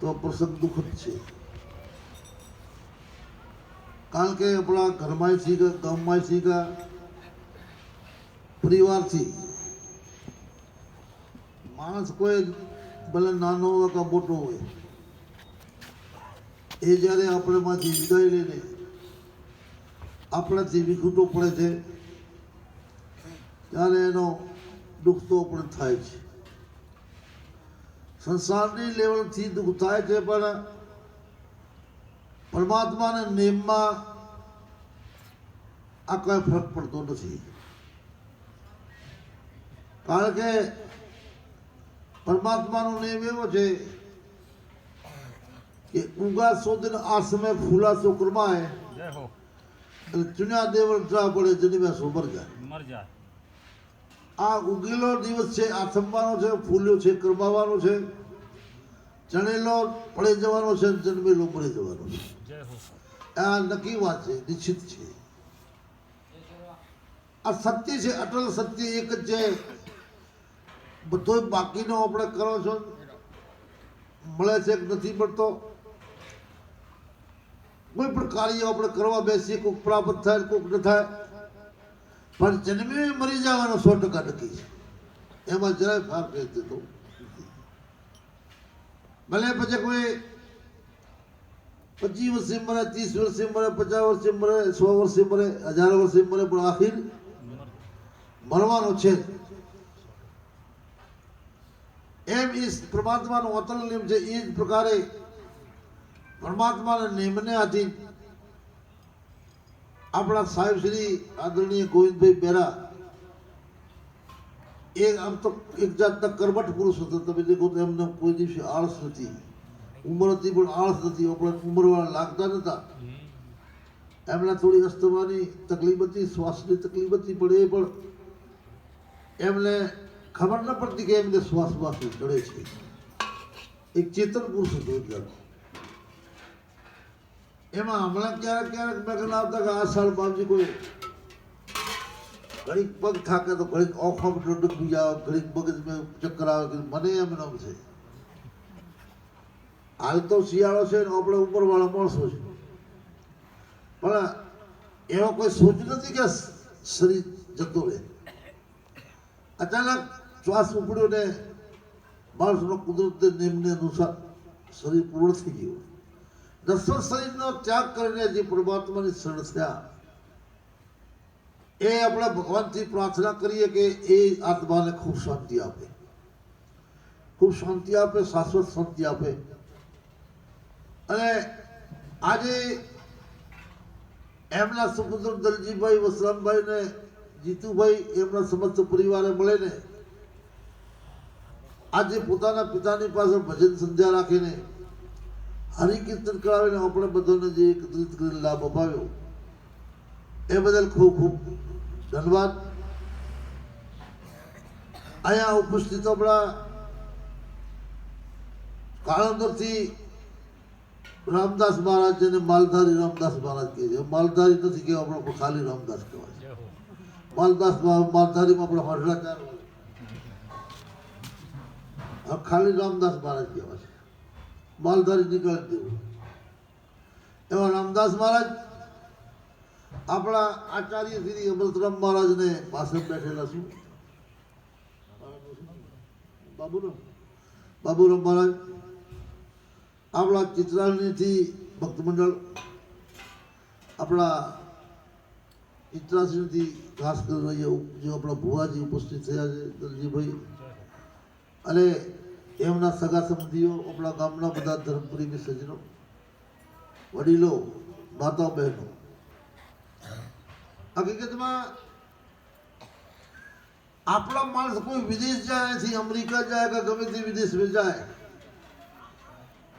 તો પ્રસંગ દુઃખદ છે. કારણ કે આપણા ઘરમાંય શીખે ગામમાં કે પરિવારથી માણસ કોઈ ભલે નાનો હોય કે મોટો હોય, એ જ્યારે આપણેમાંથી વિદાય લઈને આપણાથી વિખૂટો પડે છે, ત્યારે એનો દુઃખ તો પણ થાય છે સંસારની લેવલથી દુઃખ થાય છે પણ પરમાત્માના નેમમાં આ કોઈ ફરક પડતો નથી. કારણ કે પરમાત્માનો નિયમ એવો છે કે ઉગા સોદન આ સમય ફૂલા અને ચુન્યા દેવળ પડે જન્મ્યા સો મર જાય. મર જાય. આ ઉગેલો દિવસ છે આ થંભવાનો છે ફૂલ્યો છે કરમાવાનો છે. ચણેલો પડે જવાનો છે જન્મેલો પડે જવાનો છે. આ નક્કી વાત છે નિશ્ચિત છે. આ સત્ય છે અટલ સત્ય એક જ છે. બધો બાકીનો આપણે કરો છો. મળે છે કે નથી મળતો? કોઈ પણ કાર્ય આપણે કરવા બેસીએ કોઈક પ્રાપ્ત થાય કોઈક ન થાય. પણ જન્મે મરી જવાનો સો ટકા નક્કી છે એમાં જરાય ફાર કરી દેતો. ભલે પછી કોઈ પચીસ વર્ષે મરે, ત્રીસ વર્ષે મરે, પચાસ વર્ષે મરે, સો વર્ષે મરે, હજાર વર્ષે મરે, પણ આખિર મર મરવાનો છે એમ એ પરમાત્માનો અતલ નિયમ છે, એ જ પ્રકારે પરમાત્માના નિયમને આધીન આપણા સાહેબ શ્રી આદરણીય ગોવિંદભાઈ બેરા, એ આમ તો એક જાતના કર્મઠ પુરુષ હતા. તમે દેખો તો એમને કોઈ દિવસે આળસ નથી. ઉંમર હતી પણ આળસ નથી. આપણે ઉંમરવાળા લાગતા નતા. એમને થોડી અસ્થમાની તકલીફ હતી, શ્વાસની તકલીફ હતી, પણ એ પણ એમને ખબર ન પડતી કે એમને શ્વાસ શ્વાસ ચડે છે. એક ચેતન પુરુષ હતો એટલે એમાં હમણાં ક્યારેક ક્યારેક મેં આવતા કે આ સાલ બાપજી કોઈ ઘડીક પગ થાકે તો ઘડીક ઓખોમાં ડુંડુક બીજા આવે ઘડીક મગજમાં ચક્કર આવે કે મને એમ નામ છે હાલ તો શિયાળો છે ને આપણે ઉપરવાળા માણસો છે. પણ એવો કોઈ સોચ નથી કે શરીર જતો રહે. અચાનક શ્વાસ ઉપડ્યો ને માણસનો કુદરત નિયમને અનુસાર શરીર પૂર્ણ થઈ ગયું. નશ્વર શરીરનો ત્યાગ કરીને જે પરમાત્માની શરણ થયા એ આપણે ભગવાનથી પ્રાર્થના કરીએ કે એ આત્માને ખૂબ શાંતિ આપે. ખૂબ શાંતિ આપે, શાશ્વત શાંતિ આપે. અને આજે એમના સુપુત્ર દલજીભાઈ વસરામભાઈ ને જીતુભાઈ, એમના સમસ્ત પરિવારે મળે ને આજે પોતાના પિતાની પાસે ભજન સંધ્યા રાખીને હરિકીર્તન કરાવીને આપણે બધાને જે એકત્રિત કરીને લાભ અપાવ્યો, એ બદલ ખૂબ ખૂબ ધન્યવાદ. અહીંયા ઉપસ્થિત આપણા કાળંદરથી રામદાસ મહારાજ જેને માલધારી રામદાસ મહારાજ કહે છે. માલધારી નથી કહેવા આપણે, પણ ખાલી રામદાસ કહેવાય છે. માલદાસ માલધારીમાં આપણે આ ખાલી રામદાસ મહારાજ કહેવાય છે. માલધારી નીકળી દેવું એવા રામદાસ મહારાજ, આપણા આચાર્ય શ્રી અમૃતરામ મહારાજને પાસે બેઠેલા છું બાબુરામ. બાબુરામ મહારાજ, આપણા ચિત્રાણીથી ભક્ત મંડળ, આપણા ચિત્રાસીથી ખાસ કરીને જે આપણા ભુવાજી ઉપસ્થિત થયા છે દલજીભાઈ. અને એમના સગા સંબંધીઓ, આપણા ગામના બધા ધર્મપ્રેમી સજ્જનો વડીલો, માતા બહેનો હકીકતમાં આપણા માણસ કોઈ વિદેશ જાય છે, અમેરિકા જાય કે ગમે તે વિદેશમાં જાય,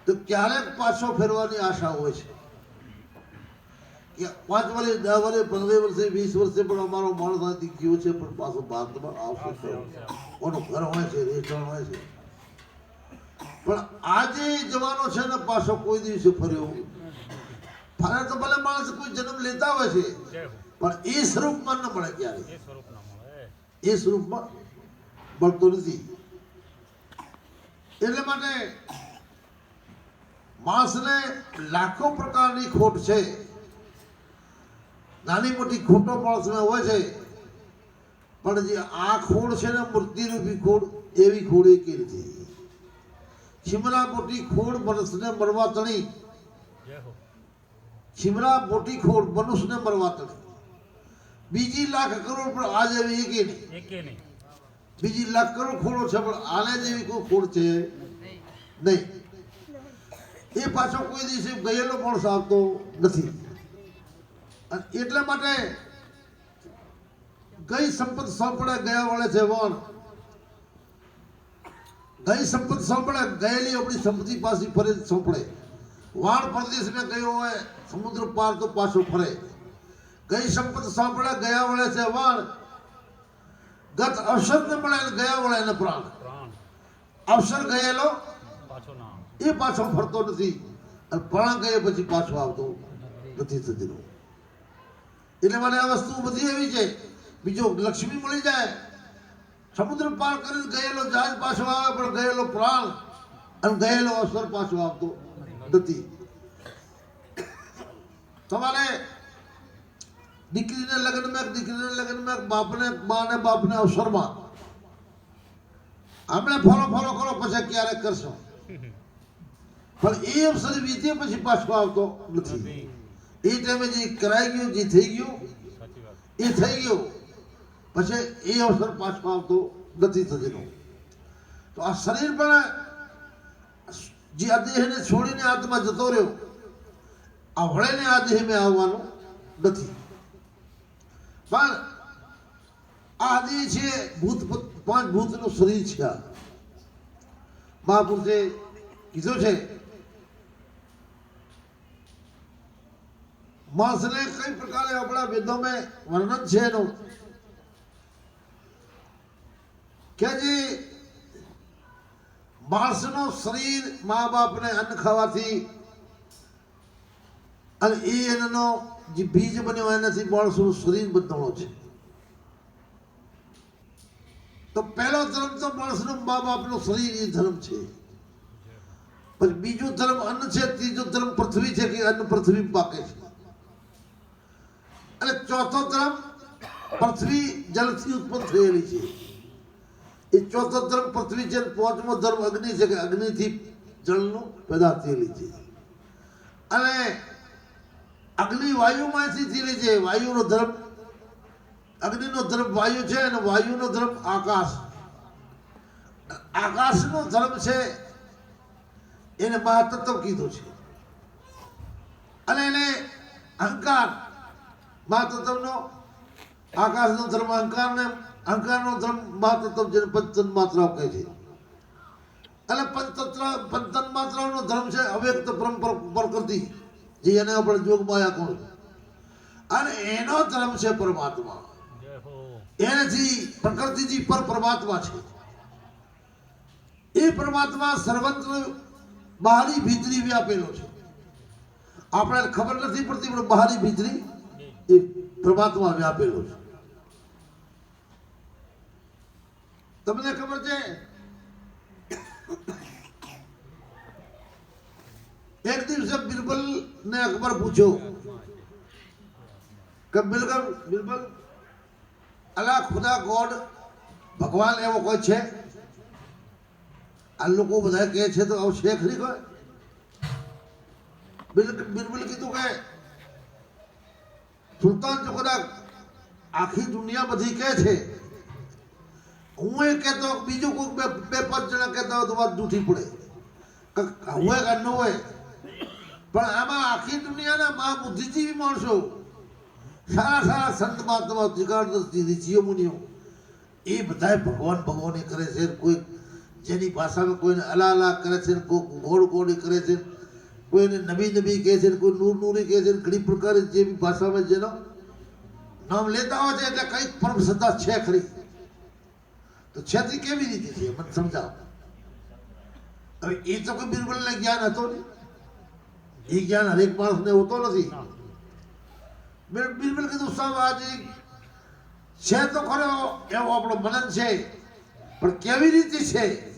તો ક્યારેક પાછો ફેરવાની આશા હોય છે પાંચ વર્ષે દસ વર્ષે પંદર વર્ષે વીસ વર્ષે પણ અમારો માણસ અહીંથી ગયો છે, પણ પાછો ભારતમાં આવશે. કોનું ઘર હોય છે રેસ્ટોરન્ટ હોય છે પણ આજે જવાનો છે ને પાછો કોઈ દિવસે ફર્યો ફરે તો ભલે માણસ કોઈ જન્મ લેતા હોય છે પણ એ સ્વરૂપમાં ન મળે ક્યારે. એ એ સ્વરૂપમાં મળતો નથી. એટલે માટે માણસને લાખો પ્રકારની ખોટ છે. નાની મોટી ખોટો માણસને હોય છે પણ જે આ ખોડ છે ને મૂર્તિરૂપી ખોડ એવી ખોડ એકી નથી. શિમલા મોટી ખોડ મનુષ્યને મરવા તણી શિમરા મોટી ખોડ મનુષ્યને મરવા તણી બીજી લાખ કરોડ પણ આ જેવી એકે નહીં. બીજી લાખ કરોડ ખોડો છે પણ આને જેવી કોઈ ખોડ છે? નહીં. એ પાછો કોઈ દિવસે ગયેલો માણસ આવતો નથી. એટલા માટે ગઈ સંપત્તિ સોંપડે ગયા વળે છે વણ. ગઈ સંપત સોંપડે ગયેલી આપણી સંપત્તિ પાછી ફરે સોંપડે વાણ પ્રદેશમાં ગયો હોય સમુદ્ર પાર તો પાછો ફરે. ગઈ સંપત સોંપડે ગયા વળે છે વાણ ગત અવસરને મળે ગયા વળે એને પ્રાણ. પ્રાણ. અવસર ગયેલો એ પાછો ફરતો નથી. અને પ્રાણ ગયે પછી પાછો આવતો નથી થતી. એટલે મને આ વસ્તુ બધી એવી છે. બીજો લક્ષ્મી મળી જાય. સમુદ્ર પાર કરીને ગયેલો જહાજ પાછો આવે પણ ગયેલો પ્રાણ અને ગયેલો અવસર પાછો આવતો નથી. તમારે દીકરીને લગ્નમાં દીકરીને લગ્નમાં બાપને માને બાપને અવસરમાં. આપણે ફોલો ફોલો કરો પછી ક્યારે કરશો? પણ એ અવસર વીતે પછી પાછો આવતો નથી. નથી એ ટાઈમે જે કરાઈ ગયું જે થઈ ગયું એ થઈ ગયું. પછી એ અવસર પાછો આવતો નથી થતો તો આ શરીર પણ જે આ દેહને છોડીને આત્મા જતો રહ્યો, આ વળેને આ દેહમાં આવવાનો નથી. પણ આ દેહ છે ભૂત પાંચ ભૂતનું શરીર છે આ. મહાપુરુષે કીધું છે, માણસને કઈ પ્રકારે આપણા વેદોમાં વર્ણન છે એનું? કે જે માણસનો શરીર મા બાપને અન્ન ખાવાથી અને એ એનો જે બીજ બન્યો એનાથી માણસનું શરીર બંધાણો છે. તો પહેલો ધર્મ તો માણસનો મા બાપનું શરીર એ ધર્મ છે. પછી બીજો ધર્મ અન્ન છે, ત્રીજો ધર્મ પૃથ્વી છે કે અન્ન પૃથ્વી પાકે છે. અને ચોથો ધર્મ પૃથ્વી જલથી ઉત્પન્ન થયેલી છે. એ ચોથો ધર્મ પૃથ્વી છે પાંચમો ધર્મ અગ્નિ છે કે અગ્નિથી જળનું પેદા થયેલી છે અને અગ્નિ વાયુમાંથી થયેલી છે વાયુનો ધર્મ અગ્નિનો ધર્મ વાયુ છે અને વાયુનો ધર્મ આકાશ આકાશનો ધર્મ છે એને મહાતત્વ કીધું છે અને એને અહંકાર મહાતત્વનો આકાશનો ધર્મ અહંકારને અહંકારનો ધર્મ મહાતત્વ જેને પંચન માત્રાઓ કહે છે. એટલે પંચતત્ર પંચન માત્રાઓનો ધર્મ છે અવ્યક્ત પરંપરા પ્રકૃતિ જે એને આપણે જોગ માયા કહું અને એનો ધર્મ છે પરમાત્મા. એનાથી પ્રકૃતિજી પર પરમાત્મા છે. એ પરમાત્મા સર્વત્ર બહારી ભીતરી વ્યાપેલો છે. આપણે ખબર નથી પડતી, પણ બહારી ભીતરી એ પરમાત્મા વ્યાપેલો છે. તમને ખબર છે? એક દિવસે બિરબલ ને અકબર પૂછ્યો કે, બિરબલ બિરબલ, અલા ખુદા ગોડ, ભગવાન એવો કોઈ છે? આ લોકો બધા કહે છે તો આવું છે ખરી કોઈ? બિલ- બિરબલ કીધું કે, સુલતાન ચોકડા આખી દુનિયા બધી કહે છે હું એ કહેતો, બીજું કોઈ બે બે પાંચ જણા કહેતા હોય તો વાત જૂઠી પડે. હું હોય કે ન હોય. પણ આમાં આખી દુનિયાના મહા બુદ્ધિજીવી માણસો, સારા સારા સંત મહાત્મા જગાડદસ્તી ઋષિઓ મુનિઓ, એ બધાય ભગવાન ભગવાન કરે છે કોઈ જેની ભાષામાં કોઈને અલા અલા કરે છે કોઈ ગોળ ગોળી કરે છે કોઈને નબી નબી કહે છે કોઈ નૂર નૂરી કહે છે ઘણી પ્રકારે જે ભાષામાં જેનો નામ લેતા હોય છે એટલે કંઈક પરમ સત્તા છે ખરી. તો છેથી કેવી રીતે છે મને સમજાવો. હવે એ તો કોઈ બિરબલને જ્ઞાન હતો ને એ જ્ઞાન હરેક માણસને હોતો નથી. બિરબલ બિલ- કીધું આજે છે તો ખરો, એવો આપણો મનન છે. પણ કેવી રીતે છે?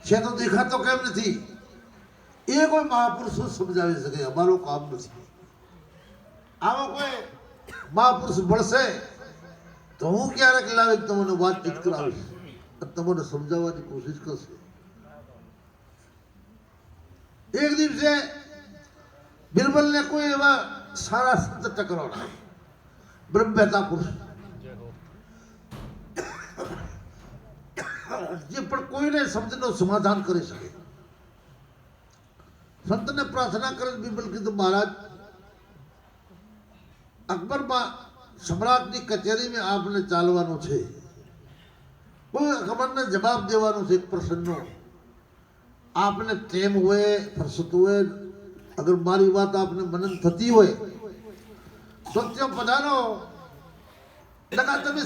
છે તો દેખાતો કેમ નથી? એ કોઈ મહાપુરુષો સમજાવી શકે, અમારું કામ નથી. આવો કોઈ મહાપુરુષ ભળશે तो हूँ क्या लाव एक तमने बातचीत करा। तमने समझावा कोशिश कर से। एक दिन से ने कोई सारा सत्य टकरा ब्रह्मता पुरुष। ये पर कोई नहीं समझने समाधान कर सके। संत ने प्रार्थना कर बिरबल की तो महाराज, अकबर સમ્રાટની કચેરીમાં આપને ચાલવાનું છે. કોઈ અકબરને જવાબ દેવાનો છે એક પ્રશ્નનો. આપને ટેમ હોય, ફરસત હોય, અગર મારી વાત આપને મનન થતી હોય, તો ત્યાં પધારો. લગા તમે